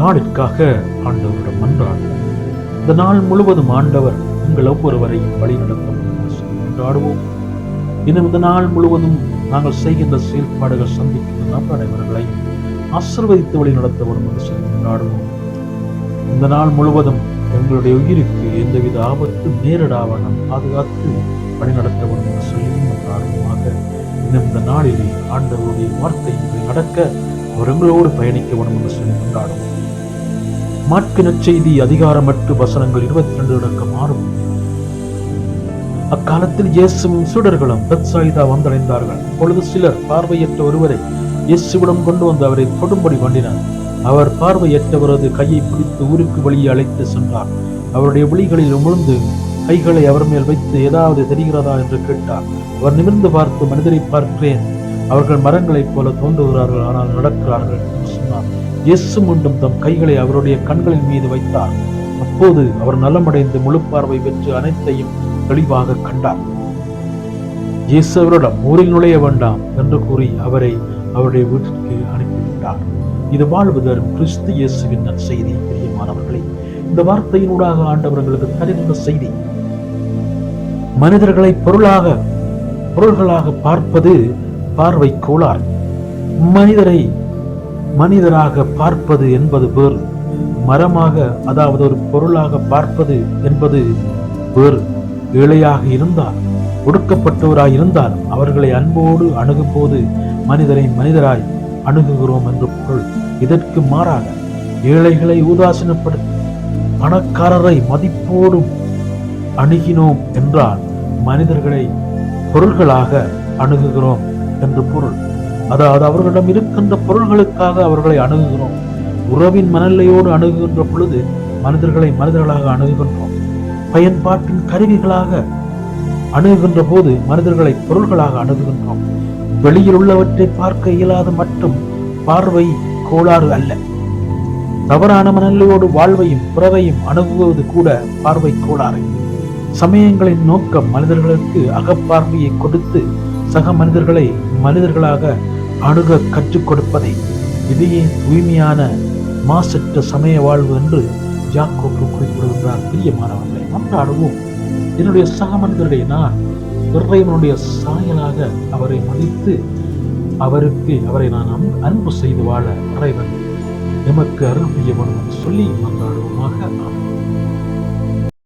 நாளிற்காக ஆண்டவரிடம் மன்றாடுவோம். இந்த நாள் முழுவதும் ஆண்டவர் உங்கள் ஒவ்வொருவரையும் வழி நடத்தும் கொண்டாடுவோம் இன்னும் இந்த நாள் முழுவதும் நாங்கள் செய்கின்ற செயல்பாடுகள் சந்திக்கின்ற நபர் அனைவர்களையும் ஆசிர்வதித்து வழி நடத்த என்று சொல்லி கொண்டாடுவோம் இந்த நாள் முழுவதும் எங்களுடைய உயிருக்கு எந்தவித ஆபத்து நேரிடாவண்ணம் பாதுகாத்து வழிநடத்த வரும் வேண்டும் என்று சொல்லி கொண்டாடுவோமாக இன்னும் இந்த நாளிலே ஆண்டவருடைய வார்த்தை நடக்க அவர் எங்களோடு பயணிக்க வேண்டும் என்று சொல்லி கொண்டாடுவோம் மாட்கு செய்தி அதிகாரமற்று வசனங்கள் இருபத்தி ரெண்டு அடக்கம் ஆறும் அக்காலத்தில் இயேசுவும் சீடர்களும் பெத்சாயிதா வந்தடைந்தார்கள். பொழுது சிலர் பார்வையற்ற ஒருவரை இயேசுவிடம் கொண்டு வந்து அவரை தொடும்படி கொண்டினார் அவர் பார்வையற்றவரது கையை பிடித்து ஊருக்கு வெளியே அழைத்து சென்றார். அவருடைய விழிகளில் உமிழ்ந்து கைகளை அவர் மேல் வைத்து ஏதாவது தெரிகிறதா என்று கேட்டார். அவர் நிமிர்ந்து பார்த்து மனிதரை பார்க்கிறேன். அவர்கள் மரங்களைப் போல தோன்றுகிறார்கள் ஆனால் நடக்கிறார்கள் என்று சொன்னார். இயேசு மீண்டும் தம் கைகளை அவருடைய கண்களின் மீது வைத்தார். அப்போது அவர் நலமடைந்து முழு பார்வை பெற்று அனைத்தையும் தெளிவாக கண்டார். இயேசு அவரிடம் ஊரில் நுழைய வேண்டாம் என்று கூறி அவரை அவருடைய வீட்டிற்கு அனுப்பிவிட்டார். இது வாழ்வு தரும் கிறிஸ்து இயேசுவின் நற்செய்தி பிரியமானவர்களே. இந்த வார்த்தையினூடாக ஆண்டவர்களுக்கு தருகின்ற செய்தி மனிதர்களை பொருளாக பொருள்களாக பார்ப்பது பார்வை கோளாறு. மனிதரை மனிதராக பார்ப்பது என்பது வேறு. மரமாக அதாவது ஒரு பொருளாக பார்ப்பது என்பது வேறு. ஏழையாக இருந்தால் ஒடுக்கப்பட்டவராய் இருந்தால் அவர்களை அன்போடு அணுகும் போது மனிதரை மனிதராய் அணுகுகிறோம் என்று பொருள். இதற்கு மாறாக ஏழைகளை உதாசீனப்படுத்தி பணக்காரரை மதிப்போடும் அணுகினோம் என்றால் மனிதர்களை பொருள்களாக அணுகுகிறோம் என்று பொருள். அதாவது அவர்களிடம் இருக்கின்ற பொருள்களுக்காக அவர்களை அணுகுகிறோம். உறவின் மனநிலையோடு அணுகுகின்ற பொழுது மனிதர்களை மனிதர்களாக அணுகுகின்றோம். பயன்பாட்டின் கருவிகளாக அணுகுகின்ற போது மனிதர்களை பொருள்களாக அணுகுகின்றோம். வெளியில் உள்ளவற்றை பார்க்க இயலாத மட்டும் பார்வை கோளாறு அல்ல. தவறான மனநிலையோடு வாழ்வையும் புறவையும் அணுகுவது கூட பார்வை கோளாறு. சமயங்களின் நோக்கம் மனிதர்களுக்கு அகப்பார்வையை கொடுத்து சக மனிதர்களை மனிதர்களாக அணுக கற்றுக் கொடுப்பதை. இதையே தூய்மையான மாசற்ற சமய வாழ்வு என்று ஜாக்கோப்பு குறிப்பிடுகின்றார். பிரியமானவர்களை அன்றாடவும் என்னுடைய சக மனிதர்களை நான் இறைவனுடைய சாயலாக அவரை மதித்து அவருக்கு அவரை நான் அன்பு- அன்பு செய்து வாழ இறைவன் எமக்கு அருள் செய்ய வேண்டும் என்று சொல்லி மன்றாடுவோமாக. ஆமென்.